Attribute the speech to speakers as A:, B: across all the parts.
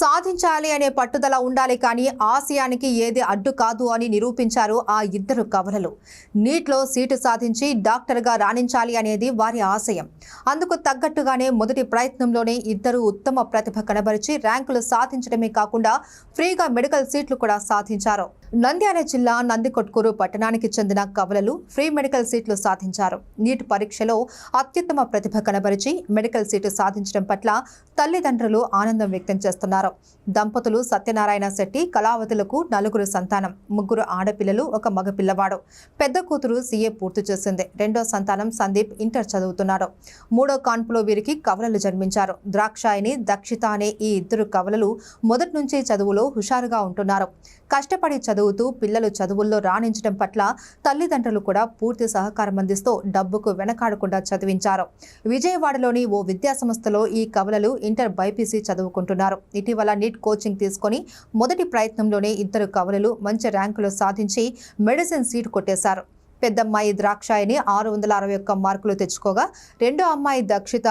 A: సాధించాలి అనే పట్టుదల ఉండాలి కానీ ఆశయానికి ఏది అడ్డు కాదు అని నిరూపించారు ఆ ఇద్దరు కవలలు. నీట్లో సీటు సాధించి డాక్టర్గా రాణించాలి అనేది వారి ఆశయం. అందుకు తగ్గట్టుగానే మొదటి ప్రయత్నంలోనే ఇద్దరు ఉత్తమ ప్రతిభ కనబరిచి ర్యాంకులు సాధించడమే కాకుండా ఫ్రీగా మెడికల్ సీట్లు కూడా సాధించారు. నంద్యాల జిల్లా నందికొట్కూరు పట్టణానికి చెందిన కవలలు ఫ్రీ మెడికల్ సీట్లు సాధించారు. నీట్ పరీక్షలో అత్యుత్తమ ప్రతిభ కనబరిచి మెడికల్ సీటు సాధించడం పట్ల తల్లిదండ్రులు ఆనందం వ్యక్తం చేస్తున్నారు. దంపతులు సత్యనారాయణ శెట్టి కళావతులకు నలుగురు సంతానం ముగ్గురు ఆడపిల్లలు ఒక మగ పిల్లవాడు. పెద్ద కూతురు సీఏ పూర్తి చేసింది. రెండో సంతానం సందీప్ ఇంటర్ చదువుతున్నాడు. మూడో కాన్పులో వీరికి కవలలు జన్మించారు. ద్రాక్షాయిని దక్షిత అనే ఈ ఇద్దరు కవలలు మొదటి నుంచే చదువులో హుషారుగా ఉంటున్నారు. కష్టపడి చదువుతూ పిల్లలు చదువుల్లో రాణించడం పట్ల తల్లిదండ్రులు కూడా పూర్తి సహకారం అందిస్తూ డబ్బుకు వెనకాడకుండా చదివించారు. విజయవాడలోని ఓ విద్యాసంస్థలో ఈ కవలలు ఇంటర్ బైపీసీ చదువుకుంటున్నారు. ఇటీవల నీట్ కోచింగ్ తీసుకొని మొదటి ప్రయత్నంలోనే ఇద్దరు కవలలు మంచి ర్యాంకులు సాధించి మెడిసిన్ సీట్ కొట్టేశారు. పెద్దమ్మాయి ద్రాక్షాయిని ఆరు వందల అరవై ఒక్క మార్కులు తెచ్చుకోగా రెండో అమ్మాయి దక్షిత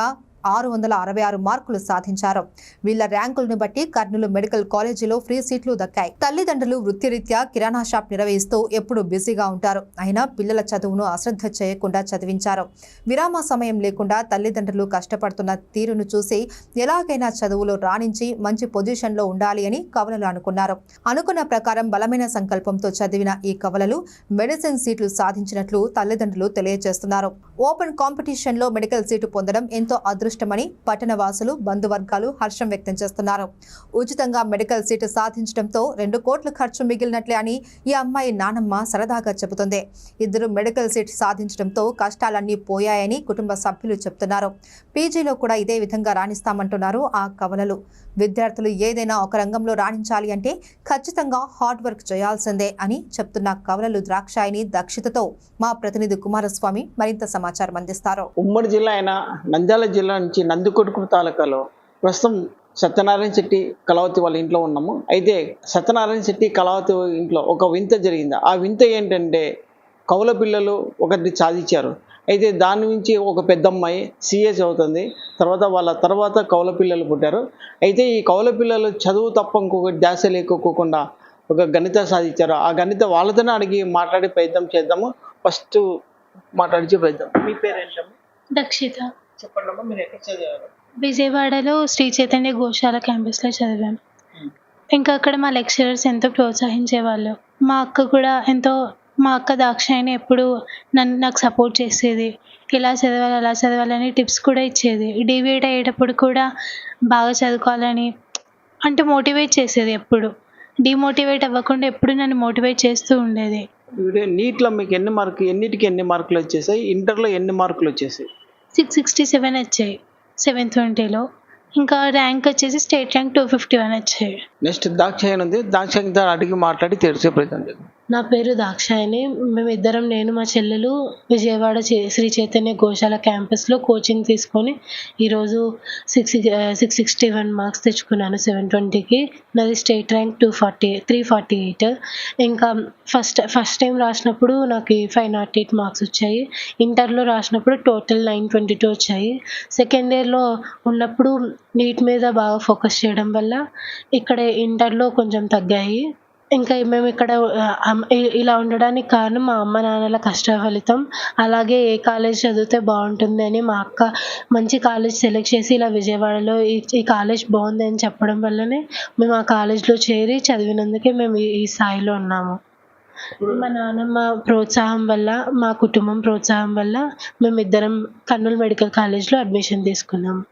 A: ఆరు వందల అరవై ఆరు మార్కులు సాధించారు. వీళ్ళ ర్యాంకులను బట్టి కర్నూలు మెడికల్ కాలేజీలో ఫ్రీ సీట్లు దక్కాయి. తల్లిదండ్రులు వృత్తిరీత్యా కిరాణా షాప్ నిర్వహిస్తూ ఎప్పుడు బిజీగా ఉంటారు. అయినా పిల్లల చదువును అశ్రద్ధ చేయకుండా చదివించారు. విరామ సమయం లేకుండా తల్లిదండ్రులు కష్టపడుతున్న తీరును చూసి ఎలాగైనా చదువులో రాణించి మంచి పొజిషన్లో ఉండాలి అని కవలలు అనుకున్నారు. అనుకున్న ప్రకారం బలమైన సంకల్పంతో చదివిన ఈ కవలలు మెడిసిన్ సీట్లు సాధించినట్లు తల్లిదండ్రులు తెలియజేస్తున్నారు. ఓపెన్ కాంపిటీషన్లో మెడికల్ సీటు పొందడం ఎంతో అదృష్టమని పట్టణ వాసులు బంధువర్గాలు హర్షం వ్యక్తం చేస్తున్నారు. ఉచితంగా మెడికల్ సీటు సాధించడంతో రెండు కోట్ల ఖర్చు మిగిలినట్లే అని ఈ అమ్మాయి నానమ్మ సరదాగా చెబుతుంది. ఇద్దరు మెడికల్ సీట్ సాధించడంతో కష్టాలన్నీ పోయాయని కుటుంబ సభ్యులు చెప్తున్నారు పీజీలో కూడా ఇదే విధంగా రాణిస్తామంటున్నారు ఆ కవలలు. విద్యార్థులు ఏదైనా ఒక రంగంలో రాణించాలి అంటే ఖచ్చితంగా హార్డ్ వర్క్ చేయాల్సిందే అని చెప్తున్న కవలలు ద్రాక్షాయిని దక్షితతో మా ప్రతినిధి కుమారస్వామి మరింత సమాచారం అందిస్తారు.
B: ఉమ్మడి జిల్లా అయిన నంద్యాల జిల్లా నుంచి నందికొడుకు తాలూకాలో ప్రస్తుతం సత్యనారాయణ శెట్టి కళావతి వాళ్ళ ఇంట్లో ఉన్నాము. అయితే సత్యనారాయణ శెట్టి కళావతి ఇంట్లో ఒక వింత జరిగింది. ఆ వింత ఏంటంటే కౌల పిల్లలు ఒకటి సాధించారు. అయితే దాని నుంచి ఒక పెద్దమ్మాయి సిఏ చదువుతుంది తర్వాత వాళ్ళ తర్వాత కౌల పిల్లలు పుట్టారు. అయితే ఈ కౌల పిల్లలు చదువు తప్ప ఇంకొకటి ధ్యాస లేకోకుండా ఒక గణిత సాధించారు. ఆ గణిత వాళ్ళతోనే అడిగి మాట్లాడి ప్రయత్నం చేద్దాము. ఫస్ట్ మాట్లాడించే ప్రయత్నం మీ పేరు ఏంటమ్మా
C: దక్షిత.
B: చెప్పండి అమ్మా మీరు ఎక్కడ చదివారు?
C: విజయవాడలో శ్రీ చైతన్య గోశాల క్యాంపస్లో చదివాను. ఇంకా అక్కడ మా లెక్చరర్స్ ఎంతో ప్రోత్సహించేవాళ్ళు. మా అక్క కూడా ఎంతో మా అక్క దాక్షాయిని ఎప్పుడు నన్ను నాకు సపోర్ట్ చేసేది. ఇలా చదవాలి అలా చదవాలని టిప్స్ కూడా ఇచ్చేది. డివియేట్ అయ్యేటప్పుడు కూడా బాగా చదువుకోవాలని అంటే మోటివేట్ చేసేది ఎప్పుడు. డిమోటివేట్ అవ్వకుండా ఎప్పుడు నన్ను మోటివేట్ చేస్తూ ఉండేది.
B: వీడియో నీట్లో మీకు ఎన్ని మార్కు ఎన్నిటికి ఎన్ని మార్కులు వచ్చేసాయి? ఇంటర్లో ఎన్ని మార్కులు వచ్చేసాయి?
C: సిక్స్ సిక్స్టీ సెవెన్ వచ్చాయి సెవెన్ ట్వంటీలో. ఇంకా ర్యాంక్ వచ్చేసి state rank two fifty one వచ్చాయి.
B: నెక్స్ట్ దాక్షాయన్ ఉంది. దాక్షాయన్ అడిగి మాట్లాడి తెలిసే ప్రయత్నం చేద్దాం
D: నా పేరు దాక్షాయని మేమిద్దరం నేను మా చెల్లెలు విజయవాడ శ్రీ చైతన్య గోశాల క్యాంపస్లో కోచింగ్ తీసుకొని ఈరోజు six six sixty one marks తెచ్చుకున్నాను సెవెన్ ట్వంటీకి. నాది state rank two forty three forty eight. ఇంకా ఫస్ట్ ఫస్ట్ టైం రాసినప్పుడు నాకు ఫైవ్ నాట్ ఎయిట్ మార్క్స్ వచ్చాయి. ఇంటర్లో రాసినప్పుడు టోటల్ నైన్ ట్వంటీ టూ వచ్చాయి. సెకండ్ ఇయర్లో ఉన్నప్పుడు నీట్ మీద బాగా ఫోకస్ చేయడం వల్ల ఇక్కడ ఇంటర్లో కొంచెం తగ్గాయి. ఇంకా మేము ఇక్కడ ఇలా ఉండడానికి కారణం మా అమ్మ నాన్నల కష్ట ఫలితం అలాగే ఏ కాలేజ్ చదివితే బాగుంటుంది అని మా అక్క మంచి కాలేజ్ సెలెక్ట్ చేసి ఇలా విజయవాడలో ఈ ఈ కాలేజ్ బాగుంది అని చెప్పడం వల్లనే మేము ఆ కాలేజ్లో చేరి చదివినందుకే మేము ఈ- ఈ స్థాయిలో ఉన్నాము. మా నాన్నమ్మ ప్రోత్సాహం వల్ల మా కుటుంబం ప్రోత్సాహం వల్ల మేమిద్దరం కర్నూలు మెడికల్ కాలేజ్లో అడ్మిషన్ తీసుకున్నాము